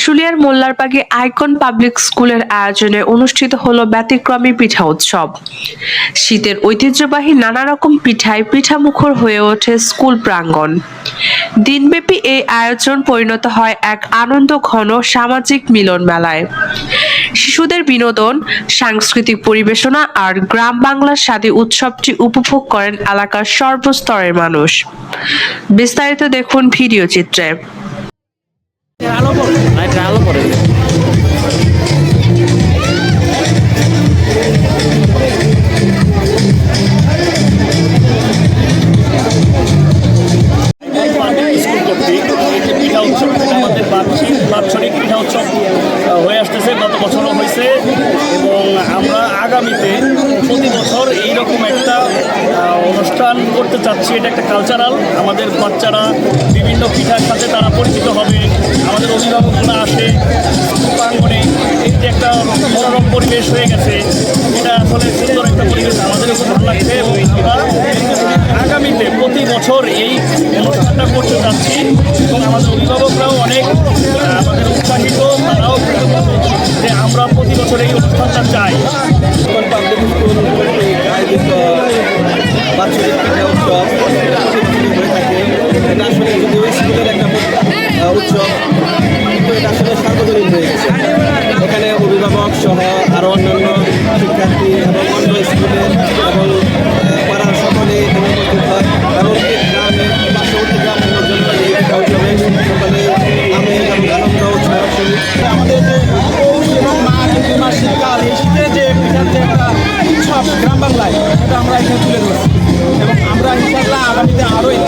আশুলিয়ার মোল্লারবাগে icon public স্কুলের আয়োজনে অনুষ্ঠিত হলো ব্যতিক্রমী পিঠা উৎসব। শীতের ঐতিহ্যবাহী নানা রকম পিঠায় পিঠামুখর হয়ে ওঠে স্কুল প্রাঙ্গণ। দিনব্যাপী এই আয়োজন পরিণত হয় এক আনন্দ ঘন সামাজিক মিলন মেলায়। শিশুদের বিনোদন, সাংস্কৃতিক পরিবেশনা আর গ্রাম বাংলার স্বাদে উৎসবটি উপভোগ করেন এলাকার সর্বস্তরের মানুষ। বিস্তারিত দেখুন ভিডিও চিত্রে। বার্ষিক বাৎসরিক পিঠা উৎসব হয়ে আসতেছে, গত বছরও হয়েছে। এবং আমরা আগামীতে প্রতি বছর এইরকম একটা অনুষ্ঠান করতে চাচ্ছি, এটা একটা কালচারাল আমাদের বাচ্চারা বিভিন্ন পিঠার সাথে তারা পরিচিত হবে। আমাদের অভিভাবকরা আসে, প্রাঙ্গণে। এই যে একটা মনোরম পরিবেশ হয়ে গেছে, এটা আসলে সুন্দর একটা পরিবেশ। আমাদেরও খুব ভালো লাগছে এবং আগামীতে প্রতি বছর এই অনুষ্ঠানটা করতে চাচ্ছি। এবং আমাদের অভিভাবকরাও অনেক আমাদের উৎসাহিত, তারাও যে আমরা প্রতি বছর এই অনুষ্ঠানটা চাই। বাৎসরিক